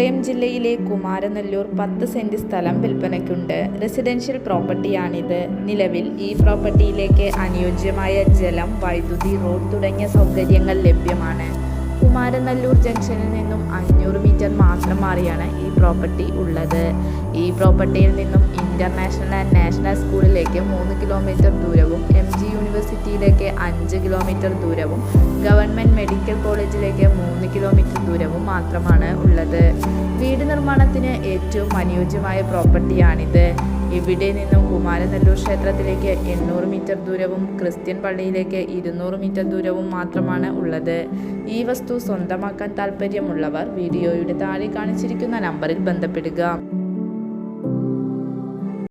കോട്ടയം ജില്ലയിലെ കുമാരനെല്ലൂർ പത്ത് സെന്റ് സ്ഥലം വിൽപ്പനയ്ക്കുണ്ട്. റെസിഡൻഷ്യൽ പ്രോപ്പർട്ടിയാണിത് നിലവിൽ ഈ പ്രോപ്പർട്ടിയിലേക്ക് അനുയോജ്യമായ ജലം വൈദ്യുതി റോഡ് തുടങ്ങിയ സൗകര്യങ്ങൾ ലഭ്യമാണ്. കുമാരനെല്ലൂർ ജംഗ്ഷനിൽ നിന്നും അഞ്ഞൂറ് മീറ്റർ മാത്രം മാറിയാണ് ഈ പ്രോപ്പർട്ടി ഉള്ളത്. ഈ പ്രോപ്പർട്ടിയിൽ നിന്നും ഇന്റർനാഷണൽ ആൻഡ് നാഷണൽ സ്കൂളിലേക്ക് മൂന്ന് കിലോമീറ്റർ ദൂരവും യൂണിവേഴ്സിറ്റിയിലേക്ക് അഞ്ച് കിലോമീറ്റർ ദൂരവും ഗവൺമെന്റ് മെഡിക്കൽ കോളേജിലേക്ക് മൂന്ന് കിലോമീറ്റർ ദൂരവും മാത്രമാണ് ഉള്ളത്. വീട് നിർമ്മാണത്തിന് ഏറ്റവും അനുയോജ്യമായ പ്രോപ്പർട്ടിയാണിത്. ഇവിടെ നിന്നും കുമാരനെല്ലൂർ ക്ഷേത്രത്തിലേക്ക് എണ്ണൂറ് മീറ്റർ ദൂരവും ക്രിസ്ത്യൻ പള്ളിയിലേക്ക് ഇരുന്നൂറ് മീറ്റർ ദൂരവും മാത്രമാണ് ഉള്ളത്. ഈ വസ്തു സ്വന്തമാക്കാൻ താല്പര്യമുള്ളവർ വീഡിയോയുടെ താഴെ കാണിച്ചിരിക്കുന്ന നമ്പറിൽ ബന്ധപ്പെടുക.